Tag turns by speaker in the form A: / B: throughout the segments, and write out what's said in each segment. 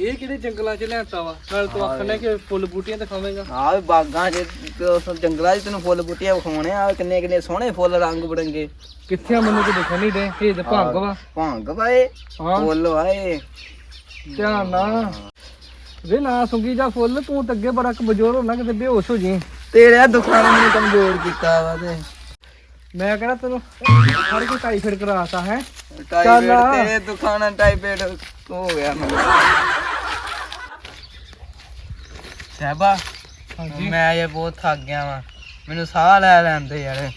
A: ਇਹ ਕਿਹੜੇ ਜੰਗਲਾਂ 'ਚ ਲਿਆਂਤਾ ਵਾ? ਨਾਲ ਤੂੰ ਆਖਣਾ ਕਿ ਫੁੱਲ ਬੂਟੀਆਂ ਦਿਖਾਵੇਂਗਾ।
B: ਆ ਵੀ ਬਾਗਾਂ 'ਚ ਤੇ ਉਸ ਜੰਗਲਾਂ 'ਚ ਤੈਨੂੰ ਫੁੱਲ ਬੂਟੀਆਂ ਵਿਖਾਉਣੇ ਆ ਕਿੰਨੇ ਕਿੰਨੇ ਸੋਹਣੇ ਫੁੱਲ ਰੰਗ ਬਰੰਗੇ
A: ਕਿੱਥੇ ਆ ਮੈਨੂੰ ਤੇ ਦਿਖਣ ਨਹੀਂ ਦੇ? ਇਹ ਤੇ ਭੰਗ ਵਾ।
B: ਭੰਗ ਵਾਏ
A: ਹਾਂ।
B: ਫੁੱਲ ਵਾਏ
A: ਧਿਆਨ ਨਾ ਵੇ ਨਾ ਸੁੰਗੀ ਜਾ ਫੁੱਲ ਤੂੰ ਤਾਂ ਅੱਗੇ ਬੜਾ ਕਮਜ਼ੋਰ ਹੋਣਾ ਕਿਤੇ ਬੇਹੋਸ਼ ਹੋ ਜੀ
B: ਤੇਰੇ ਦੁੱਖਾਂ ਨੇ ਮੈਨੂੰ ਕਮਜ਼ੋਰ ਕੀਤਾ ਵਾ ਤੇ।
A: ਮੈਂ ਕਹਿੰਦਾ ਤੈਨੂੰ ਹਰ ਕੋਈ ਟਾਈਫਾਇਡ ਕਰਾਤਾ ਹੈ? ਚੱਲ
B: ਟਾਈਫਾਇਡ। ਤੇਰੇ ਦੁੱਖਾਂ ਨਾਲ ਟਾਈਫਾਇਡ ਹੋ ਗਿਆ ਮੈਨੂੰ। ਸਹਿਬਾ? ਮੈਂ ਇਹ ਬਹੁਤ ਥੱਕ ਗਿਆ ਵਾਂ। ਮੈਨੂੰ ਸਾਹ ਲੈ ਲੈਂਦੇ ਯਾਰ।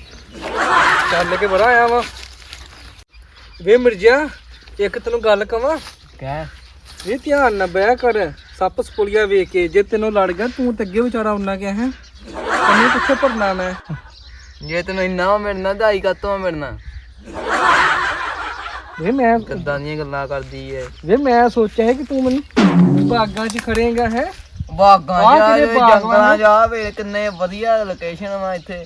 A: ਚੱਲ ਕੇ ਬੜਾ ਆਇਆ ਵਾ। ਵੇ ਮਿਰਜਾ ਇੱਕ ਤੈਨੂੰ ਗੱਲ ਕਵਾਂ।
B: ਕਹਿ
A: ਇਹ ਧਿਆਨ ਨਾਲ ਬਹਿ ਕਰ। ਸੱਪ ਸਪੁਲੀਆ ਵੇਖ ਕੇ ਜੇ ਤੈਨੂੰ ਲੜ ਗਿਆ ਤੂੰ ਤੇ ਅੱਗੇ ਵਿਚਾਰਾ ਉਹਨਾਂ ਗਿਆ ਹੈ? ਤੈਨੂੰ ਕਿੱਥੇ ਭਰਨਾ ਮੈਂ।
B: ਜੇ ਤੈਨੂੰ ਇੰਨਾ ਮਿਲਣਾ ਦਾਈ ਕਾਤੋਂ ਮਿਲਣਾ।
A: ਵੇ ਮੈਂ
B: ਕਿੱਦਾਂ ਦੀਆਂ ਗੱਲਾਂ ਕਰਦੀ ਏ
A: ਵੇ ਮੈਂ ਸੋਚਿਆ ਹੈ ਕਿ ਤੂੰ ਮੈਨੂੰ ਬਾਗਾਂ 'ਚ ਖੜੇਗਾ ਹੈ?
B: ਬਾਗਾਂ ਜਾ
A: ਕਿਹੜੇ
B: ਜੰਗਲਾਂ ਜਾ ਵੇ ਕਿੰਨੇ ਵਧੀਆ ਲੋਕੇਸ਼ਨ ਵਾ ਇੱਥੇ।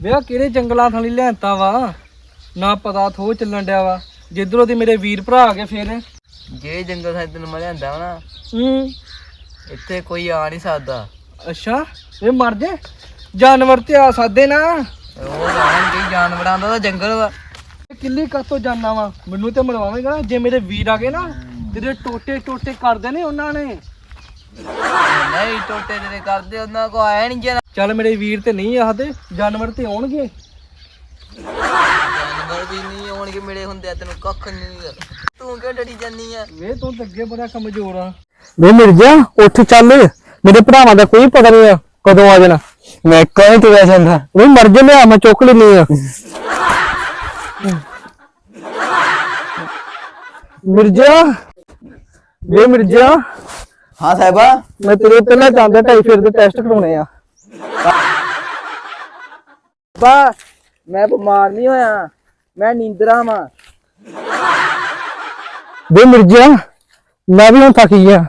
A: ਵੇ ਕਿਹੜੇ ਜੰਗਲਾਂ ਥਾਲੀ ਲਿਆਂਤਾ ਵਾ। ਨਾ ਪਤਾ ਥੋ ਚੱਲਣ ਡਿਆ ਵਾ। ਜਿੱਧਰੋਂ ਦੀ ਮੇਰੇ ਵੀਰ ਭਰਾ ਆ ਗਏ ਫੇਰ।
B: ਜੇ ਜੰਗਲ ਸਾਈਡ ਤੈਨੂੰ ਮੈਂ ਲਿਆਂਦਾ ਵਾ ਨਾ
A: ਹੂੰ।
B: ਇੱਥੇ ਕੋਈ ਆ ਨਹੀਂ ਸਕਦਾ।
A: ਅੱਛਾ ਇਹ ਮਰ ਜੇ। ਜਾਨਵਰ ਤੇ ਆ ਸਕਦੇ ਨਾ।
B: ਉਹ ਜਾਨਵਰਾਂ ਦਾ ਤਾਂ ਜੰਗਲ ਵਾ।
A: ਇਹ ਕਿੱਲੀ ਕਾਤੋਂ ਜਾਨਾ ਵਾ? ਮੈਨੂੰ ਤੇ ਮਰਵਾਵੇਂਗਾ। ਜੇ ਮੇਰੇ ਵੀਰ ਆ ਗਏ ਨਾ ਤੇਰੇ ਟੋਟੇ ਟੋਟੇ ਕਰਦੇ ਨੇ ਉਹਨਾਂ ਨੇ।
B: ਨਹੀਂ ਟੋਟੇ ਜਿਹੜੇ ਕਰਦੇ ਉਹਨਾਂ ਕੋ ਆਇਆ ਨਹੀਂ ਜਨਾ।
A: ਚੱਲ ਮੇਰੇ ਵੀਰ ਤੇ ਨਹੀਂ ਆਖਦੇ ਜਾਨਵਰ ਤੇ ਆਉਣਗੇ।
B: ਜਾਨਵਰ ਵੀ ਨਹੀਂ ਆਉਣਗੇ ਮਿਲੇ ਹੁੰਦੇ ਆ, ਤੈਨੂੰ ਕੱਖ ਨਹੀਂ ਤੂੰ ਕਿਉਂ ਡਰੀ ਜਾਨੀ ਆ?
A: ਵੇ ਤੂੰ ਤਾਂ ਅੱਗੇ ਬੜਾ ਕਮਜ਼ੋਰ ਆ। ਵੇ ਮਿਰਜਾ ਉੱਠ ਚੱਲ। ਮੇਰੇ ਭਰਾਵਾਂ ਦਾ ਕੋਈ ਪਤਾ ਨਹੀਂ ਆ ਕਦੋਂ ਆ ਜਾਣਾ।
B: ਮੈਂ ਕੋਈ ਤੁਰਿਆ ਜਾਂਦਾ।
A: ਵੇ ਮਰ ਜੇ ਲਿਆ ਮੈਂ ਚੁੱਕ ਲੈਣੀ ਆ। ਮਿਰਜਾ ਵੇ ਮਿਰਜਾ
B: ਹਾਂ ਸਾਹਿਬਾ?
A: ਮੈਂ ਤੇਰੇ ਪਹਿਲਾਂ ਜਾਂਦਾ ਢਾਈ ਫਿਰ ਦੇ ਟੈਸਟ ਕਰਾਉਣੇ ਆ।
B: ਬਾ ਮੈਂ ਬਿਮਾਰ ਨਹੀਂ ਹੋਇਆ ਮੈਂ ਨੀਂਦਰਾ ਵਾਂ।
A: ਵੇ ਮਿਰਜਾ ਮੈਂ ਵੀ ਹੁਣ ਥੱਕ ਗਿਆ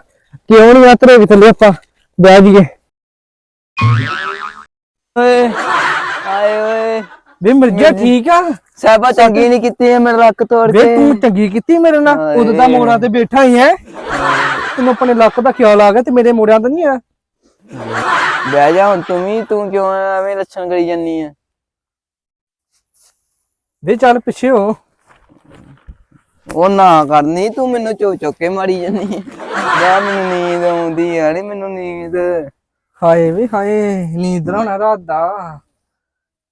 A: ਕਿਉਂ ਨਹੀਂ ਆ ਤੇਰੇ ਥੱਲੇ ਆਪਾਂ ਬਹਿ ਜੀਏ
B: ਓਏ ਆਏ ਓਏ।
A: ਵੇ ਮਿਰਜਾ ਠੀਕ ਆ?
B: ਸਾਹਿਬਾ ਚੰਗੀ ਨਹੀਂ ਕੀਤੀ ਹੈ ਮੇਰਾ ਲੱਕ ਤੋੜ
A: ਵੇ
B: ਕੇ।
A: ਤੂੰ ਚੰਗੀ ਕੀਤੀ ਮੇਰੇ ਨਾਲ। ਉਦੋਂ ਦਾ ਮੋੜਾਂ ਤੇ ਬੈਠਾ ਹੀ ਹੈ ਤੈਨੂੰ ਆਪਣੇ ਲੱਕ ਦਾ ਖਿਆਲ ਆ ਗਿਆ ਤੇ ਮੇਰੇ ਮੋੜਿਆਂ ਦਾ ਨਹੀਂ ਆ
B: ਬਹਿ ਜਾ ਹੁਣ ਤੂੰ ਵੀ ਤੂੰ ਕਿਉਂ ਐਵੇਂ ਲੱਛਣ ਕਰੀ ਜਾਨੀ ਆ
A: ਵੇ ਚੱਲ ਪਿੱਛੇ ਹੋ।
B: ਉਹ ਨਾ ਕਰਨੀ ਤੂੰ ਮੈਨੂੰ ਚੁੱਕ ਚੁੱਕ ਕੇ ਮਾਰੀ ਜਾਨੀ ਆ ਮੈਨੂੰ ਨੀਂਦ ਆਉਂਦੀ ਆ ਨੀ ਮੈਨੂੰ ਨੀਂਦ।
A: ਹਾਏ ਵੇ ਹਾਏ ਨੀਂਦ ਨਾ ਆਉਣਾ ਰਾਤ ਦਾ।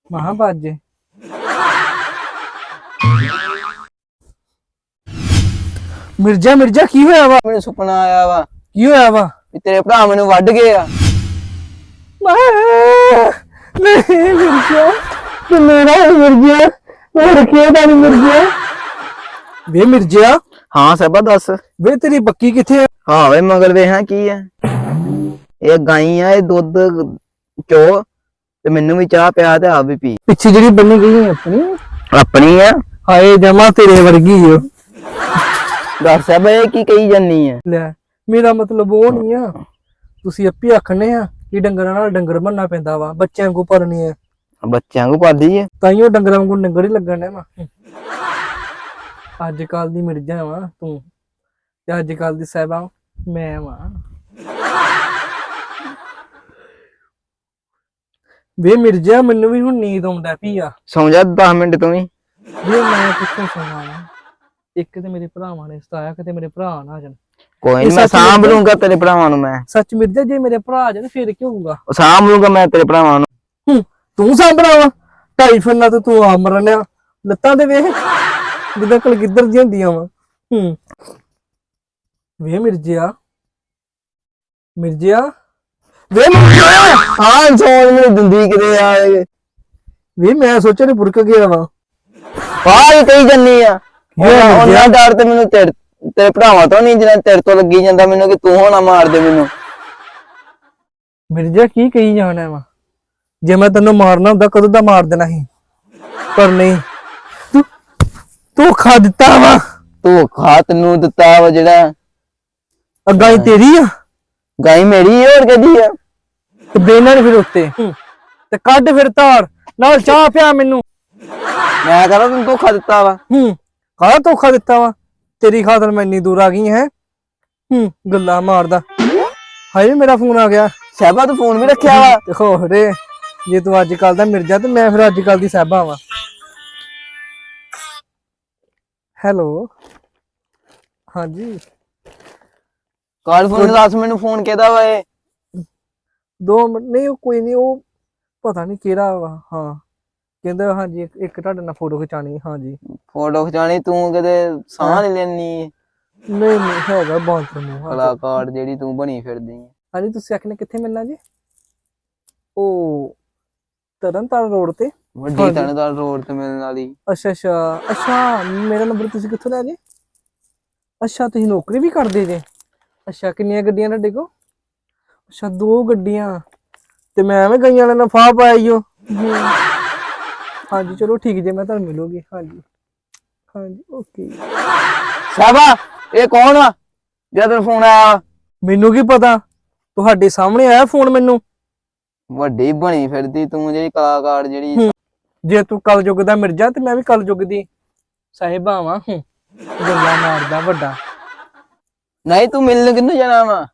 A: ਮਹਾ ਬਾਜੇ ਮਿਰਜਾ ਮਿਰਜਾ ਕੀ ਹੋਇਆ ਵਾ?
B: ਮੈਨੂੰ ਸੁਪਨਾ ਆਇਆ ਵਾ
A: ਕੀ ਹੋਇਆ ਵਾ?
B: ਵੀ ਤੇਰੇ ਭਰਾ ਮੈਨੂੰ ਵੱਢ ਗਏ ਆ।
A: ਨਹੀਂ ਮਿਰਜਾ। ਤੇ ਮੇਰਾ ਮਿਰਜਾ। ਮੈਂ ਰੱਖਿਆ ਤਾਂ ਨਹੀਂ ਮਿਰਜਾ। ਵੇ ਮਿਰਜਾ।
B: ਹਾਂ ਸਾਹਿਬਾ ਦੱਸ।
A: ਵੇ ਤੇਰੀ ਬੱਕੀ ਕਿੱਥੇ ਆ?
B: ਹਾਂ ਵੇ ਮਗਰ ਵੇ ਹਾਂ ਕੀ ਆ। ਇਹ ਗਾਈ ਆ ਇਹ ਦੁੱਧ ਚੋ ਤੇ ਮੈਨੂੰ ਵੀ ਚਾਹ ਪਿਆ ਤੇ ਆਪ ਵੀ ਪੀ।
A: ਪਿੱਛੇ ਜਿਹੜੀ ਬੰਨੀ ਗਈ ਹੈ ਆਪਣੀ?
B: ਆਪਣੀ ਆ।
A: ਹਾਏ ਜਮਾ ਤੇਰੇ ਵਰਗੀ ਓ
B: ਦੱਸ ਸਾਹਿਬਾ ਇਹ ਕੀ ਕਹੀ ਜਾਨੀ ਆ?
A: ਲੈ ਮੇਰਾ ਮਤਲਬ ਉਹ ਨਹੀਂ ਆ। ਤੁਸੀਂ ਅੱਪੀ ਆਖਣੇ ਆ ਕਿ ਡੰਗਰਾਂ ਨਾਲ ਡੰਗਰ ਬੰਨਣਾ ਪੈਂਦਾ ਵਾ ਬੱਚਿਆਂ ਕੋ ਪਰਨੀ ਆ।
B: ਬੱਚਿਆਂ ਨੂੰ ਪਾਦੀ ਆ?
A: ਤਾਈਓ ਡੰਗਰਾਂ ਵਾਂਗੂ ਡੰਗਰ ਹੀ ਲੱਗਣ ਨੇ ਵਾ। ਅੱਜ ਕੱਲ ਦੀ ਮਿਰਜਾ ਵਾ ਤੂੰ ਤੇ ਅੱਜ ਕੱਲ ਦੀ ਸਹਿਬਾ ਮੈਂ ਵਾ। ਵੇ ਮਿਰਜਾ ਮੈਨੂੰ ਵੀ ਹੁਣ ਨੀਂਦ ਆਉਂਦਾ ਪਈ ਆ।
B: ਸੌਂ ਜਾ 10 ਮਿੰਟ ਤੂੰ ਵੀ।
A: ਵੇ ਮੈਂ ਕਿੱਥੋਂ ਸੌਣਾ ਇੱਕ ਤੇ ਮੇਰੇ ਭਰਾਵਾਂ ਨੇ ਸਤਾਇਆ ਕਿਤੇ ਮੇਰੇ ਭਰਾ ਨਾ ਆ ਜਾਣ।
B: ਕੋਈ
A: ਇਹ
B: ਨੀ ਮੈਂ ਸਾਂਭ? ਲੂੰਗਾ ਤੇਰੇ ਭਰਾਵਾਂ ਨੂੰ ਮੈਂ।
A: ਸੱਚ ਮਿਰਜਾ ਜੇ ਮੇਰੇ ਭਰਾ ਆ ਜਾਣ ਫੇਰ ਕੀ ਹੋਊਗਾ?
B: ਉਹ ਸਾਂਭ ਲੂੰਗਾ ਮੈਂ ਤੇਰੇ ਭਰਾਵਾਂ ਨੂੰ।
A: ਹੂੰ, ਤੂੰ ਸਾਂਭਣਾ ਵਾ? ਢਾਈ ਫਿਰਨਾ ਤੇ ਤੂੰ ਆ ਮਰਨਿਆ ਲੱਤਾਂ ਦੇ ਵੇਖ ਜਿੱਦਾਂ ਕਲ ਕਿੱਧਰ ਦੀਆਂ ਹੁੰਦੀਆਂ ਵਾ। ਹੂੰ। ਵੇ ਮਿਰਜਿਆ। ਮਿਰਜਿਆ। ਵੇ ਮਿਰਜਿਆ
B: ਹਾਂ ਸੌਣ ਮੈਨੂੰ ਦਿੰਦੀ ਕਿਤੇ ਆ।
A: ਵੇ ਮੈਂ ਸੋਚਿਆ ਨੀ ਬੁਰਕ ਗਿਆ ਵਾ।
B: ਬਾਹਰ ਕਹੀ ਜੰਨੀ ਆ। ਉਹਨਾਂ ਡਰ ਤੇ ਮੈਨੂੰ ਤੇਰੇ ਤੇਰੇ ਭਰਾਵਾਂ ਤੋਂ ਨਹੀਂ ਜਿੰਨਾ ਤੇਰੇ ਤੋਂ ਲੱਗੀ ਜਾਂਦਾ ਮੈਨੂੰ ਕਿ ਤੂੰ ਹੋਣਾ ਮਾਰ ਦੇ ਮੈਨੂੰ।
A: ਮਿਰਜਾ ਕੀ ਕਹੀ ਜਾਣਾ ਵਾ? ਜੇ ਮੈਂ ਤੈਨੂੰ ਮਾਰਨਾ ਹੁੰਦਾ ਕਦੋਂ ਦਾ ਮਾਰ ਦੇਣਾ ਸੀ? ਪਰ ਨਹੀਂ। ਤੂੰ ਤੂੰ ਖਾ ਦਿੱਤਾ ਵਾ।
B: ਤੂੰ ਖਾ ਤੈਨੂੰ ਦਿੱਤਾ ਵਾ ਜਿਹੜਾ।
A: ਅੱਗਾ ਹੀ। ਤੇਰੀ ਆ?
B: ਗਾਈ ਮੇਰੀ ਹੋਰ ਕਦੀ ਆ?
A: ਤੇ ਬੇਨਾਂ ਨੇ ਫਿਰ ਉੱਤੇ। ਤੇ ਕੱਢ ਫਿਰ ਤਾਰ ਨਾਲ ਚਾਹ ਪਿਆ ਮੈਨੂੰ।
B: ਮੈਂ ਕਹਦਾ ਤੈਨੂੰ ਧੋਖਾ ਦਿੱਤਾ ਵਾ।
A: ਹੂੰ। ਕਾਹਦਾ ਧੋਖਾ ਦਿੱਤਾ ਵਾ? ਤੇਰੀ ਖਾਤਰ ਮੈਂ ਇੰਨੀ ਦੂਰ ਆ ਗਈ ਹੈ। ਹੂੰ ਗੱਲਾਂ ਮਾਰਦਾ। ਹਾਏ ਮੇਰਾ ਫੋਨ ਆ ਗਿਆ।
B: ਸਹਿਬਾ ਤੂੰ ਫੋਨ ਵੀ ਰੱਖਿਆ ਵਾ?
A: ਦੇਖੋ ਰੇ ਜੇ ਤੂੰ ਅੱਜ ਕੱਲ ਦਾ ਮਿਰਜ਼ਾ ਤੇ ਮੈਂ ਫਿਰ ਅੱਜ ਕੱਲ ਦੀ ਸਾਹਿਬਾ ਵਾਂ। ਹੈਲੋ? ਹਾਂਜੀ।
B: ਕਾਲ ਫੋਨ ਦੱਸ ਮੈਨੂੰ ਫੋਨ ਕਿਹਦਾ ਵਾ ਇਹ?
A: ਦੋ ਮਿੰਟ ਨਹੀਂ ਉਹ ਕੋਈ ਨਹੀਂ ਉਹ ਪਤਾ ਨਹੀਂ ਕਿਹੜਾ ਵਾ ਹਾਂ। ਕਹਿੰਦਾ ਹਾਂਜੀ ਇੱਕ ਇੱਕ ਤੁਹਾਡੇ ਨਾਲ ਫੋਟੋ ਖਿਚਾਣੀ ਹਾਂਜੀ।
B: ਫੋਟੋ ਖਿਚਾਣੀ ਤੂੰ ਕਦੇ ਸਾਹ ਨਹੀਂ ਲੈਣੀ
A: ਨਹੀਂ ਨਹੀਂ ਹੈਗਾ ਬਾਂਦਰ ਮੂੰਹ ਹਾਂ।
B: ਕਲਾਕਾਰ ਜਿਹੜੀ ਤੂੰ ਬਣੀ ਫਿਰਦੀ ਆਂ।
A: ਹਾਂਜੀ ਤੁਸੀਂ ਆਖਨੇ ਕਿੱਥੇ ਮਿਲਣਾ ਜੀ? ਉਹ ਤਰਨਤਾਰਨ ਰੋਡ ਤੇ।
B: ਵੱਡੀ
A: ਹਾਂਜੀ।
B: ਤਣਦਾਰ ਰੋਡ ਤੇ ਮਿਲਣ ਵਾਲੀ।
A: ਅੱਛਾ ਅੱਛਾ ਅੱਛਾ ਮੇਰਾ ਨੰਬਰ ਤੁਸੀਂ ਕਿੱਥੋਂ ਲਿਆ ਜੀ? ਅੱਛਾ ਤੁਸੀਂ ਨੌਕਰੀ ਵੀ ਕਰਦੇ ਜੇ। ਅੱਛਾ ਕਿੰਨੀਆਂ ਗੱਡੀਆਂ ਤੁਹਾਡੇ ਕੋਲ? ਅੱਛਾ ਦੋ ਗੱਡੀਆਂ। ਤੇ ਮੈਂ ਐਵੇਂ ਗਈਆਂ ਵਾਲੇ ਨਾਲ ਫਾਹ ਪਾਈਓ ਹਾਂਜੀ ਚਲੋ ਠੀਕ ਜੇ ਮੈਂ ਤੁਹਾਨੂੰ ਮਿਲੂਗੀ। ਹਾਂਜੀ। ਹਾਂਜੀ ਓਕੇ
B: ਸਹਿਬਾ ਇਹ ਕੌਣ ਆ? ਜਦ ਤੈਨੂੰ ਫੋਨ ਆਇਆ।
A: ਮੈਨੂੰ ਕੀ ਪਤਾ? ਤੁਹਾਡੇ ਸਾਹਮਣੇ ਆਇਆ ਫੋਨ ਮੈਨੂੰ?
B: ਵੱਡੀ ਬਣੀ ਫਿਰਦੀ ਤੂੰ ਜਿਹੜੀ ਕਲਾਕਾਰ ਜਿਹੜੀ।
A: ਜੇ ਤੂੰ ਕਲਯੁੱਗ ਦਾ ਮਿਰਜ਼ਾ ਤੇ ਮੈਂ ਵੀ ਕਲਯੁੱਗ ਦੀ ਸਾਹਿਬਾ ਵਾਂ ਹੂੰ। ਗੱਲਾਂ ਮਾਰਦਾ ਵੱਡਾ।
B: ਨਹੀਂ ਤੂੰ ਮਿਲਣ ਕਿੰਨੂੰ ਜਾਣਾ ਵਾ?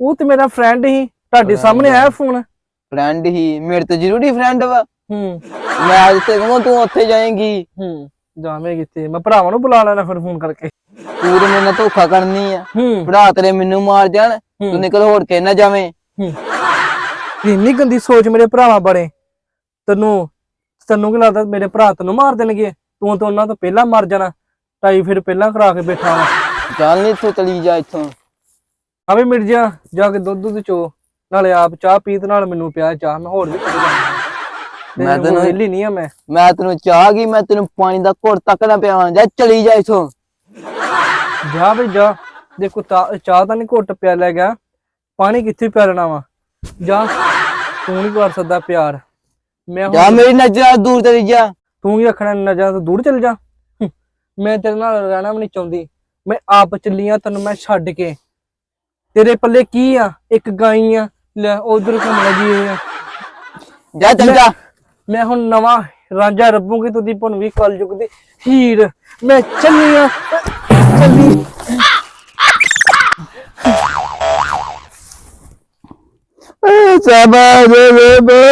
A: ਉਹ ਤੇ ਮੇਰਾ ਫਰੈਂਡ ਹੀ। ਤੁਹਾਡੇ ਸਾਹਮਣੇ ਆਇਆ ਫੋਨ
B: ਫਰੈਂਡ ਹੀ। ਮੇਰੇ ਤੋਂ ਜ਼ਰੂਰੀ ਫਰੈਂਡ ਵਾ।
A: ਹੂੰ।
B: ਮੈਂ ਜਿੱਥੇ ਕਹਾਂ ਤੂੰ ਉੱਥੇ ਜਾਏਂਗੀ।
A: ਹੂੰ। ਜਾਵੇਂ ਕਿਤੇ ਮੈਂ ਭਰਾਵਾਂ ਨੂੰ ਬੁਲਾ ਲੈਣਾ ਫਿਰ ਫੋਨ ਕਰਕੇ।
B: ਤੂੰ ਤੇ ਮੇਰੇ ਨਾਲ ਧੋਖਾ ਕਰਨੀ ਆ।
A: ਹੂੰ।
B: ਭਰਾ ਤੇਰੇ ਮੈਨੂੰ ਮਾਰ ਜਾਣ ਤੂੰ ਨਿਕਲ ਹੋੜ ਕੇ ਨਾ ਜਾਵੇਂ।
A: ਹੂੰ। ਇੰਨੀ ਗੰਦੀ ਸੋਚ ਮੇਰੇ ਭਰਾਵਾਂ ਬਾਰੇ। ਤੈਨੂੰ ਤੈਨੂੰ ਕੀ ਲੱਗਦਾ ਮੇਰੇ ਭਰਾ ਤੈਨੂੰ ਮਾਰ ਦੇਣਗੇ? ਤੂੰ ਤਾਂ ਉਹਨਾਂ ਤੋਂ ਪਹਿਲਾਂ ਮਰ ਜਾਣਾ। ਟਾਈ ਫਿਰ ਪਹਿਲਾਂ ਕਰਾ ਕੇ ਬੈਠਾ ਵਾ।
B: ਚੱਲ ਨੀ ਇੱਥੋਂ ਚਲੀ ਜਾ ਇੱਥੋਂ।
A: ਆ ਵੀ ਮਿਟ ਜਾ। ਜਾ ਕੇ ਦੁੱਧ ਦੁੱਧ ਚੋ। ਨਾਲੇ ਆਪ ਚਾਹ ਪੀ ਤੇ ਨਾਲ ਮੈਨੂੰ ਪਿਆ ਚਾਹ। ਮੈਂ ਹੋਰ ਵੀ
B: ਮੈਂ ਤੈਨੂੰ-
A: ਵੇਲੀ ਨਹੀਂ ਆ ਮੈਂ।
B: ਮੈਂ ਤੈਨੂੰ ਚਾਹ ਗਈ ਮੈਂ ਤੈਨੂੰ ਪਾਣੀ ਦਾ ਘੁੱਟ ਤੱਕ ਨਾ ਪਿਆਵਾਂ। ਜਾ ਚਲੀ ਜਾ ਇੱਥੋਂ।
A: ਜਾ ਵੀ ਜਾ। ਦੇਖੋ ਤਾ- ਚਾਹ ਤਾਂ ਨਹੀਂ ਘੁੱਟ ਪਿਆ ਲੈ ਗਿਆ। ਪਾਣੀ ਕਿੱਥੇ ਪਿਆ ਲੈਣਾ ਵਾ? ਜਾ। ਤੂੰ ਨਹੀਂ ਕਰ ਸਕਦਾ ਪਿਆਰ। ਮੈਂ
B: ਜਾ ਮੇਰੀ ਨਜ਼ਰ ਦੂਰ ਚਲੀ ਜਾ।
A: ਤੂੰ ਹੀ ਰੱਖਣਾ ਨਜ਼ਰ ਤੋਂ ਦੂਰ ਚਲ ਜਾ। ਮੈਂ ਤੇਰੇ ਨਾਲ ਰਹਿਣਾ ਵੀ ਨਹੀਂ ਚਾਹੁੰਦੀ। ਮੈਂ ਆਪ ਚੱਲੀ ਆ ਤੈਨੂੰ ਮੈਂ ਛੱਡ ਕੇ। ਤੇਰੇ ਪੱਲੇ ਕੀ ਆ? ਇੱਕ ਗਾਈ ਆ। ਲੈ ਉਧਰ ਘੁੰਮ ਲੱਗੀ ਆ।
B: ਜਾ ਚੱਲ ਜਾ।
A: ਮੈਂ ਹੁਣ ਨਵਾਂ ਰਾਂਝਾ ਰੱਬੂਗੀ, ਤੂੰ ਦੀ ਭੁਨ ਵੀ ਕਲਯੁਗ ਦੀ ਹੀਰ, ਮੈਂ ਚੱਲੀ ਆ। ਚੱਲੀ।
B: ਸਬਾ ਦੇ ਬੇ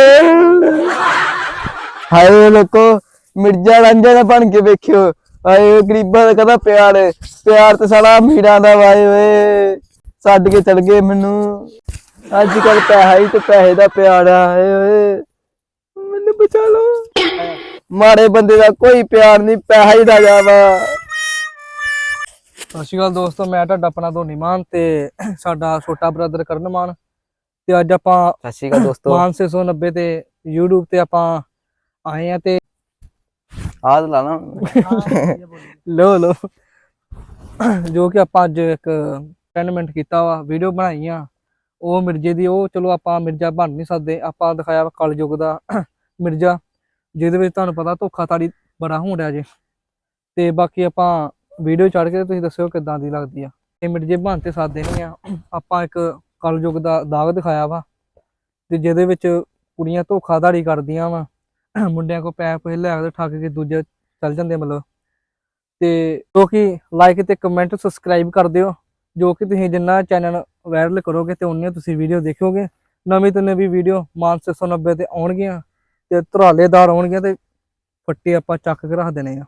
B: ਹਾਏ ਲੋਕੋ, ਮਿਰਜ਼ਾ ਰਾਂਝਾ ਦਾ ਬਣ ਕੇ ਵੇਖਿਓ। ਆਏ ਗਰੀਬਾਂ ਦਾ ਕਹਦਾ ਪਿਆਰ ਹੈ। ਪਿਆਰ ਤੇ ਸਾਲਾ ਅਮੀਰਾਂ ਦਾ ਵਾਏ ਓਏ। ਛੱਡ ਕੇ ਚਲ ਗਏ ਮੈਨੂੰ। ਅੱਜ ਕੱਲ ਪੈਸਾ ਹੀ ਤੇ ਪੈਸੇ ਦਾ ਪਿਆਰ ਆ, ਹਾਏ ਓਏ। ਬਚਾ ਲਓ। ਮਾੜੇ ਬੰਦੇ ਦਾ ਕੋਈ ਪਿਆਰ ਨਹੀਂ ਪੈਸਾ ਹੀ ਦਾ ਜਾਵਾ
A: ਸਤਿ ਸ਼੍ਰੀ ਅਕਾਲ ਦੋਸਤੋ ਮੈਂ ਤੁਹਾਡਾ ਆਪਣਾ ਧੋਨੀ ਮਾਨ ਤੇ ਸਾਡਾ ਛੋਟਾ ਬ੍ਰਦਰ ਕਰਨ ਮਾਨ। ਤੇ ਅੱਜ ਆਪਾਂ
B: ਸਤਿ ਸ਼੍ਰੀ ਅਕਾਲ ਦੋਸਤੋ।
A: ਮਾਨ 690 ਤੇ YouTube ਤੇ ਆਪਾਂ ਆਏ ਆ ਤੇ
B: ਆਦ ਲਾ ਲਾ।
A: ਲੋ ਲੋ ਜੋ ਕਿ ਆਪਾਂ ਅੱਜ ਇੱਕ ਟੈਨਮੈਂਟ ਕੀਤਾ ਵਾ ਵੀਡੀਓ ਬਣਾਈ ਆ। ਉਹ ਮਿਰਜ਼ੇ ਦੀ ਉਹ ਚਲੋ ਆਪਾਂ ਮਿਰਜ਼ਾ ਬਣ ਨਹੀਂ ਸਕਦੇ। ਆਪਾਂ ਦਿਖਾਇਆ ਕਲਯੁੱਗ ਦਾ। ਮਿਰਜ਼ਾ, ਜਿਹਦੇ ਵਿੱਚ ਤੁਹਾਨੂੰ ਪਤਾ ਧੋਖਾਧੜੀ ਬੜਾ ਹੋਣ ਰਿਹਾ ਜੇ। ਤੇ ਬਾਕੀ ਆਪਾਂ ਵੀਡੀਓ ਚੜ ਕੇ ਤੁਸੀਂ ਦੱਸਿਓ ਕਿੱਦਾਂ ਦੀ ਲੱਗਦੀ ਆ। ਇਹ ਮਿਰਜ਼ੇ ਬਣ ਤੇ ਸਕਦੇ ਨਹੀਂ ਆ। ਆਪਾਂ ਇੱਕ ਕਲਯੁੱਗ ਦਾ ਦਾਗ ਦਿਖਾਇਆ ਵਾ, ਤੇ ਜਿਹਦੇ ਵਿੱਚ ਕੁੜੀਆਂ ਧੋਖਾਧੜੀ ਕਰਦੀਆਂ ਵਾ। ਮੁੰਡਿਆਂ ਕੋ ਪੈਸੇ ਪੇ ਲੈ ਕੇ ਠੱਗ ਕੇ ਦੂਜੇ ਚੱਲ ਜਾਂਦੇ ਮਤਲਬ। ਤੇ ਜੋ ਕਿ ਲਾਈਕ ਤੇ ਕਮੈਂਟ ਸਬਸਕ੍ਰਾਈਬ ਕਰ ਦਿਓ, ਜੋ ਕਿ ਤੁਸੀਂ ਜਿੰਨਾ ਚੈਨਲ ਵਾਇਰਲ ਕਰੋਗੇ ਤੇ ਉਨੀਆਂ ਤੁਸੀਂ ਵੀਡੀਓ ਦੇਖੋਗੇ। ਨਵੀਂ ਤੋਂ ਨਵੀਂ ਵੀਡੀਓ ਮਾਨ 690 ਤੇ ਆਉਣਗੀਆਂ। ਤੇ ਧਰਾਲੇਦਾਰ ਆਉਣਗੀਆਂ ਤੇ ਫੱਟੇ ਆਪਾਂ ਚੱਕ ਕੇ ਰੱਖ ਦੇਣੇ ਆ।